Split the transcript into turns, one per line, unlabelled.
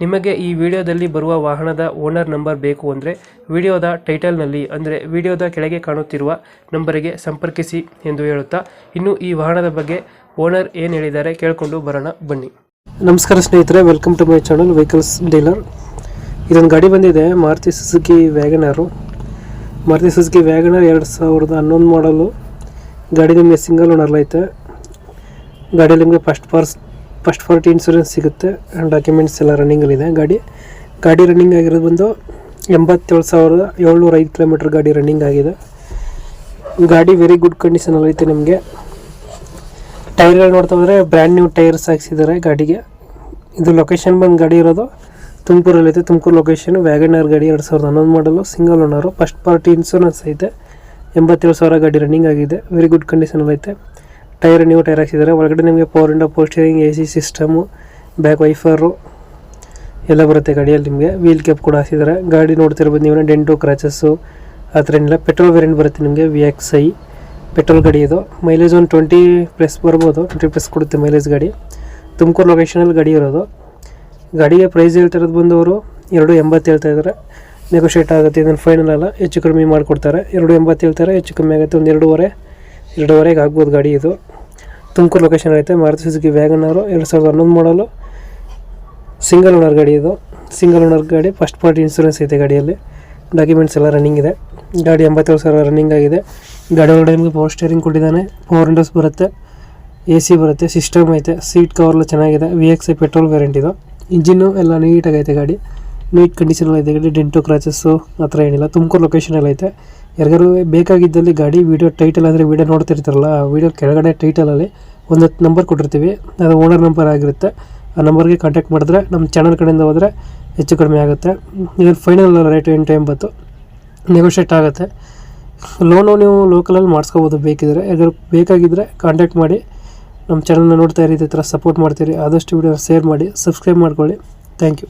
ನಿಮಗೆ ಈ ವಿಡಿಯೋದಲ್ಲಿ ಬರುವ ವಾಹನದ ಓನರ್ ನಂಬರ್ ಬೇಕು ಅಂದರೆ ವಿಡಿಯೋದ ಟೈಟಲ್ನಲ್ಲಿ ಅಂದರೆ ವಿಡಿಯೋದ ಕೆಳಗೆ ಕಾಣುತ್ತಿರುವ ನಂಬರಿಗೆ ಸಂಪರ್ಕಿಸಿ ಎಂದು ಹೇಳುತ್ತಾ, ಇನ್ನು ಈ ವಾಹನದ ಬಗ್ಗೆ ಓನರ್ ಏನು ಹೇಳಿದ್ದಾರೆ ಕೇಳಿಕೊಂಡು ಬರೋಣ, ಬನ್ನಿ. ನಮಸ್ಕಾರ ಸ್ನೇಹಿತರೆ, welcome to my channel vehicles dealer. ಇದೊಂದು ಗಾಡಿ ಬಂದಿದೆ, Maruti Suzuki WagonR. Maruti Suzuki WagonR ಎರಡು ಸಾವಿರದ ಹನ್ನೊಂದು ಮಾಡಲು ಗಾಡಿ ನಿಮಗೆ ಸಿಂಗಲ್ ಓನರ್ ಐತೆ ನಿಮಗೆ first parse first party insurance ಸಿಗುತ್ತೆ. ಡಾಕ್ಯುಮೆಂಟ್ಸ್ ಎಲ್ಲ ರನ್ನಿಂಗಲ್ಲಿದೆ ಗಾಡಿ ಗಾಡಿ ರನ್ನಿಂಗ್ ಆಗಿರೋದು ಬಂದು ಎಂಬತ್ತೇಳು ಸಾವಿರದ ಏಳ್ನೂರ ಐದು ಕಿಲೋಮೀಟ್ರ್ ಗಾಡಿ ರನ್ನಿಂಗ್ ಆಗಿದೆ. ಗಾಡಿ ವೆರಿ ಗುಡ್ ಕಂಡೀಷನಲ್ಲಿ ಐತೆ ನಿಮಗೆ. ಟೈರ್ಗಳು ನೋಡ್ತಾ ಹೋದರೆ ಬ್ರ್ಯಾಂಡ್ ನ್ಯೂ ಟೈರ್ಸ್ ಹಾಕ್ಸಿದ್ದಾರೆ ಗಾಡಿಗೆ. ಇದು ಲೊಕೇಶನ್ ಬಂದು ಗಾಡಿ ಇರೋದು. ತುಮಕೂರಲ್ಲೈತೆ ತುಮಕೂರು ಲೊಕೇಶನ್ ವ್ಯಾಗನರ್ ಗಾಡಿ ಎರಡು ಸಾವಿರದ ಹನ್ನೊಂದು ಮಾಡಲು single owner first party insurance ಐತೆ. ಎಂಬತ್ತೇಳು ಸಾವಿರ ಗಾಡಿ ರನ್ನಿಂಗ್ ಆಗಿದೆ. ವೆರಿ ಗುಡ್ ಕಂಡೀಷನಲ್ಲಿ ಐತೆ. ಟೈರ್ ನ್ಯೂ ಟೈರ್ ಹಾಕ್ಸಿದ್ದಾರೆ ಒಳಗಡೆ ನಿಮಗೆ ಪವರ್ ಇಂಡೋ ಪೋಸ್ಟರಿಂಗ್ A C system back wiper ಎಲ್ಲ ಬರುತ್ತೆ ಗಾಡಿಯಲ್ಲಿ ನಿಮಗೆ. ವೀಲ್ ಕ್ಯಾಪ್ ಕೂಡ ಹಾಕ್ಸಿದ್ದಾರೆ ಗಾಡಿ ನೋಡ್ತಿರ್ಬೋದು ನೀವು ಡೆಂಟು ಕ್ರಾಚಸ್ಸು ಆ ಥರ ಏನಿಲ್ಲ. ಪೆಟ್ರೋಲ್ ವೇರಿಯಂಟ್ ಬರುತ್ತೆ ನಿಮಗೆ ವಿ ಎಕ್ಸ್ ಐ ಪೆಟ್ರೋಲ್ ಗಾಡಿ ಇದು. ಮೈಲೇಜ್ ಒಂದು ಟ್ವೆಂಟಿ ಪ್ಲಸ್ ಬರ್ಬೋದು ಟ್ವೆಂಟಿ ಪ್ಲಸ್ ಕೊಡುತ್ತೆ ಮೈಲೇಜ್ ಗಾಡಿ. ತುಮಕೂರು ಲೊಕೇಶನಲ್ಲಿ ಗಾಡಿ ಇರೋದು. ಗಾಡಿಗೆ ಪ್ರೈಸ್ ಹೇಳ್ತಿರೋದು ಬಂದು ಅವರು ಎರಡು ಎಂಬತ್ತು ಹೇಳ್ತಾ ಇದ್ದಾರೆ. ನೆಗೋಷಿಯೇಟ್ ಆಗುತ್ತೆ, ಇದನ್ನು ಫೈನಲ್ ಅಲ್ಲ. ಹೆಚ್ಚು ಕಡಿಮೆ ಮಾಡಿಕೊಡ್ತಾರೆ. ಎರಡು ಎಂಬತ್ತು ಹೇಳ್ತಾರೆ, ಹೆಚ್ಚು ಕಮ್ಮಿ ಆಗುತ್ತೆ, ಒಂದು ಎರಡೂವರೆ. ಎರಡೂವರೆಗೆ ಆಗ್ಬೋದು ಗಾಡಿ ಇದು. ತುಮಕೂರು ಲೊಕೇಶನ್ ಐತೆ, ಮಾರುತಿ ಸುಜುಕಿ ವ್ಯಾಗನರು ಎರಡು ಸಾವಿರದ ಹನ್ನೊಂದು ಮಾಡಲು ಸಿಂಗಲ್ ಓನರ್ ಗಾಡಿ ಇದು. ಸಿಂಗಲ್ ಓನರ್ ಗಾಡಿ ಫಸ್ಟ್ ಪಾರ್ಟಿ ಇನ್ಸೂರೆನ್ಸ್ ಐತೆ ಗಾಡಿಯಲ್ಲಿ. ಡಾಕ್ಯುಮೆಂಟ್ಸ್ ಎಲ್ಲ ರನ್ನಿಂಗ್ ಇದೆ. ಗಾಡಿ ಎಂಬತ್ತೇಳು ಸಾವಿರ ರನ್ನಿಂಗ್ ಆಗಿದೆ. ಗಾಡಿ ಒಳಗಡೆ ನಿಮಗೆ ಪವರ್ ಸ್ಟೇರಿಂಗ್ ಕೊಟ್ಟಿದ್ದಾನೆ. ಪವರ್ ವಿಂಡೋಸ್ ಬರುತ್ತೆ. ಎ ಸಿ ಬರುತ್ತೆ ಸಿಸ್ಟಮ್ ಐತೆ. ಸೀಟ್ ಕವರ್ಲ್ಲ ಚೆನ್ನಾಗಿದೆ. V X I petrol variant ಇದು. ಇಂಜಿನ್ನು ಎಲ್ಲ ನೀಟಾಗಿ ಐತೆ ಗಾಡಿ. ನೀಟ್ ಕಂಡೀಷನಲ್ಲಿ ಐತೆ ಗಾಡಿ. ಡೆಂಟು ಕ್ರಾಚಸ್ಸು ಆ ಥರ ಏನಿಲ್ಲ. ತುಮಕೂರು ಲೊಕೇಶನಲ್ಲಿ ಐತೆ. ಯಾರಿಗಾರು ಬೇಕಾಗಿದ್ದಲ್ಲಿ ಗಾಡಿ ವೀಡಿಯೋ ಟೈಟಲ್ ಅಂದರೆ ವೀಡಿಯೋ ನೋಡ್ತಿರ್ತಾರಲ್ಲ, ಆ ವೀಡಿಯೋ ಕೆಳಗಡೆ ಟೈಟಲಲ್ಲಿ ಒಂದು ನಂಬರ್ ಕೊಟ್ಟಿರ್ತೀವಿ. ಅದು ಓನರ್ ನಂಬರ್ ಆಗಿರುತ್ತೆ. ಆ ನಂಬರ್ಗೆ ಕಾಂಟ್ಯಾಕ್ಟ್ ಮಾಡಿದ್ರೆ ನಮ್ಮ ಚಾನಲ್ ಕಡೆಯಿಂದ ಹೋದರೆ ಹೆಚ್ಚು ಕಡಿಮೆ ಆಗುತ್ತೆ. ಇದು ಫೈನಲ್ ರೇಟ್ ಎಂಟು ಎಂಬತ್ತು. ನೆಗೋಷಿಯೇಟ್ ಆಗುತ್ತೆ. ಲೋನು ನೀವು ಲೋಕಲಲ್ಲಿ ಮಾಡಿಸ್ಕೋಬೋದು ಬೇಕಿದ್ರೆ. ಯಾರು ಬೇಕಾಗಿದ್ದರೆ ಕಾಂಟ್ಯಾಕ್ಟ್ ಮಾಡಿ, ನಮ್ಮ ಚಾನಲ್ನ ನೋಡ್ತಾ ಇರಿ ಥರ ಸಪೋರ್ಟ್ ಮಾಡ್ತೀರಿ. ಆದಷ್ಟು ವಿಡಿಯೋ ಶೇರ್ ಮಾಡಿ ಸಬ್ಸ್ಕ್ರೈಬ್ ಮಾಡ್ಕೊಳ್ಳಿ. Thank you